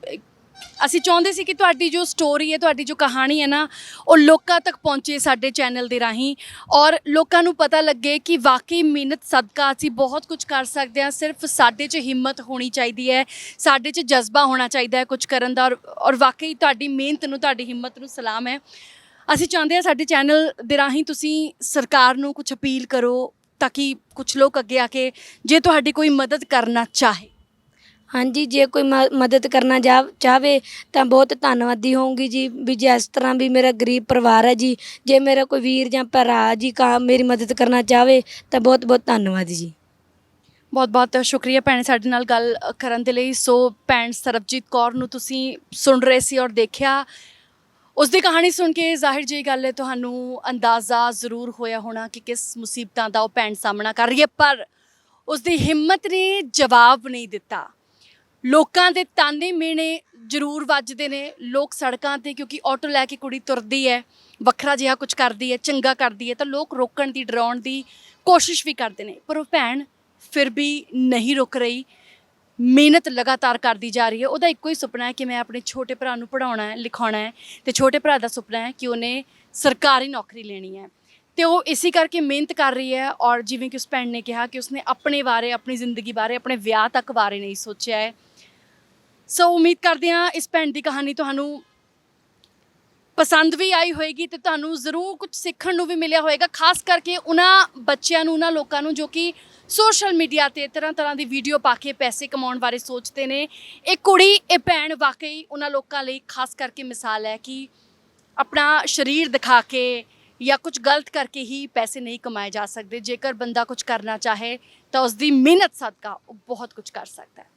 ਅਸੀਂ ਚਾਹੁੰਦੇ ਸੀ ਕਿ ਤੁਹਾਡੀ ਜੋ ਸਟੋਰੀ ਹੈ, ਤੁਹਾਡੀ ਜੋ ਕਹਾਣੀ ਹੈ ਨਾ, ਉਹ ਲੋਕਾਂ ਤੱਕ ਪਹੁੰਚੇ ਸਾਡੇ ਚੈਨਲ ਦੇ ਰਾਹੀਂ ਔਰ ਲੋਕਾਂ ਨੂੰ ਪਤਾ ਲੱਗੇ ਕਿ ਵਾਕਈ ਮਿਹਨਤ, ਸਦਕਾ ਅਸੀਂ ਬਹੁਤ ਕੁਝ ਕਰ ਸਕਦੇ ਹਾਂ। ਸਿਰਫ ਸਾਡੇ 'ਚ ਹਿੰਮਤ ਹੋਣੀ ਚਾਹੀਦੀ ਹੈ, ਸਾਡੇ 'ਚ ਜਜ਼ਬਾ ਹੋਣਾ ਚਾਹੀਦਾ ਹੈ ਕੁਝ ਕਰਨ ਦਾ ਔਰ ਔਰ ਵਾਕਈ ਤੁਹਾਡੀ ਮਿਹਨਤ ਨੂੰ, ਤੁਹਾਡੀ ਹਿੰਮਤ ਨੂੰ ਸਲਾਮ ਹੈ। ਅਸੀਂ ਚਾਹੁੰਦੇ ਹਾਂ ਸਾਡੇ ਚੈਨਲ ਦੇ ਰਾਹੀਂ ਤੁਸੀਂ ਸਰਕਾਰ ਨੂੰ ਕੁਝ ਅਪੀਲ ਕਰੋ ਤਾਂ ਕਿ ਕੁਝ ਲੋਕ ਅੱਗੇ ਆ ਕੇ ਜੇ ਤੁਹਾਡੀ ਕੋਈ ਮਦਦ ਕਰਨਾ ਚਾਹੇ। ਹਾਂਜੀ, ਜੇ ਕੋਈ ਮ- ਮਦਦ ਕਰਨਾ ਜਾ- ਚਾਹਵੇ ਤਾਂ ਬਹੁਤ ਧੰਨਵਾਦੀ ਹੋਊਂਗੀ ਜੀ। ਵੀ ਜਿਸ ਤਰ੍ਹਾਂ ਵੀ ਮੇਰਾ ਗਰੀਬ ਪਰਿਵਾਰ ਹੈ ਜੀ, ਜੇ ਮੇਰਾ ਕੋਈ ਵੀਰ ਜਾਂ ਭਰਾ ਜੀ ਕਾ, ਮੇਰੀ ਮਦਦ ਕਰਨਾ ਚਾਹਵੇ ਤਾਂ ਬਹੁਤ ਬਹੁਤ ਧੰਨਵਾਦ ਜੀ। ਬਹੁਤ ਬਹੁਤ ਸ਼ੁਕਰੀਆ ਭੈਣ ਸਾਡੇ ਨਾਲ ਗੱਲ ਕਰਨ ਦੇ ਲਈ। ਸੋ ਭੈਣ ਸਰਬਜੀਤ ਕੌਰ ਨੂੰ ਤੁਸੀਂ ਸੁਣ ਰਹੇ ਸੀ ਔਰ ਦੇਖਿਆ। ਉਸ ਦੀ ਕਹਾਣੀ ਸੁਣ ਕੇ ਜ਼ਾਹਿਰ ਜਿਹੀ ਗੱਲ ਹੈ, ਤੁਹਾਨੂੰ ਅੰਦਾਜ਼ਾ ਜ਼ਰੂਰ ਹੋਇਆ ਹੋਣਾ ਕਿ ਕਿਸ ਮੁਸੀਬਤਾਂ ਦਾ ਉਹ ਭੈਣ ਸਾਹਮਣਾ ਕਰ ਰਹੀ ਹੈ, ਪਰ ਉਸ ਦੀ ਹਿੰਮਤ ਨੇ ਜਵਾਬ ਨਹੀਂ ਦਿੱਤਾ। ਲੋਕਾਂ ਦੇ ਤਾਨੇ ਮਿਹਣੇ ਜ਼ਰੂਰ ਵੱਜਦੇ ਨੇ, ਲੋਕ ਸੜਕਾਂ ਤੇ ਕਿਉਂਕਿ ਆਟੋ ਲੈ ਕੇ ਕੁੜੀ ਤੁਰਦੀ ਹੈ, ਵੱਖਰਾ ਜਿਹਾ ਕੁਝ ਕਰਦੀ ਹੈ, ਚੰਗਾ ਕਰਦੀ ਹੈ, ਤਾਂ ਲੋਕ ਰੋਕਣ ਦੀ, ਡਰਾਉਣ ਦੀ ਕੋਸ਼ਿਸ਼ ਵੀ ਕਰਦੇ ਨੇ। ਪਰ ਉਹ ਭੈਣ ਫਿਰ ਵੀ ਨਹੀਂ ਰੁਕ ਰਹੀ, ਮਿਹਨਤ ਲਗਾਤਾਰ ਕਰਦੀ ਜਾ ਰਹੀ ਹੈ। ਉਹਦਾ ਇੱਕੋ ਹੀ ਸੁਪਨਾ ਹੈ ਕਿ ਮੈਂ ਆਪਣੇ ਛੋਟੇ ਭਰਾ ਨੂੰ ਪੜਾਉਣਾ ਹੈ, ਲਿਖਾਉਣਾ ਹੈ ਤੇ ਛੋਟੇ ਭਰਾ ਦਾ ਸੁਪਨਾ ਹੈ ਕਿ ਉਹਨੇ ਸਰਕਾਰੀ ਨੌਕਰੀ ਲੈਣੀ ਹੈ। ਤੇ ਉਹ ਇਸੇ ਕਰਕੇ ਮਿਹਨਤ ਕਰ ਰਹੀ ਹੈ ਔਰ ਜਿਵੇਂ ਕਿ ਉਸ ਭੈਣ ਨੇ ਕਿਹਾ ਕਿ ਉਸਨੇ ਆਪਣੇ ਬਾਰੇ, ਆਪਣੀ ਜ਼ਿੰਦਗੀ ਬਾਰੇ, ਆਪਣੇ ਵਿਆਹ ਤੱਕ ਬਾਰੇ ਨਹੀਂ ਸੋਚਿਆ ਹੈ। ਸੋ ਉਮੀਦ ਕਰਦੇ ਹਾਂ ਇਸ ਭੈਣ ਦੀ ਕਹਾਣੀ ਤੁਹਾਨੂੰ ਪਸੰਦ ਵੀ ਆਈ ਹੋਏਗੀ ਤੇ ਤੁਹਾਨੂੰ ਜ਼ਰੂਰ ਕੁਝ ਸਿੱਖਣ ਨੂੰ ਵੀ ਮਿਲਿਆ ਹੋਏਗਾ, ਖਾਸ ਕਰਕੇ ਉਹਨਾਂ ਬੱਚਿਆਂ ਨੂੰ, ਉਹਨਾਂ ਲੋਕਾਂ ਨੂੰ ਜੋ ਕਿ ਸੋਸ਼ਲ ਮੀਡੀਆ ਤੇ ਤਰ੍ਹਾਂ ਤਰ੍ਹਾਂ ਦੀ ਵੀਡੀਓ ਪਾ ਕੇ ਪੈਸੇ ਕਮਾਉਣ ਬਾਰੇ ਸੋਚਦੇ ਨੇ। ਇਹ ਕੁੜੀ, ਇਹ ਭੈਣ ਵਾਕਈ ਉਹਨਾਂ ਲੋਕਾਂ ਲਈ ਖਾਸ ਕਰਕੇ ਮਿਸਾਲ ਹੈ ਕਿ ਆਪਣਾ ਸਰੀਰ ਦਿਖਾ ਕੇ ਜਾਂ ਕੁਝ ਗਲਤ ਕਰਕੇ ਹੀ ਪੈਸੇ ਨਹੀਂ ਕਮਾਏ ਜਾ ਸਕਦੇ। ਜੇਕਰ ਬੰਦਾ ਕੁਝ ਕਰਨਾ ਚਾਹੇ ਤਾਂ ਉਸ ਦੀ ਮਿਹਨਤ ਸਦਕਾ ਉਹ ਬਹੁਤ ਕੁਝ ਕਰ ਸਕਦਾ ਹੈ।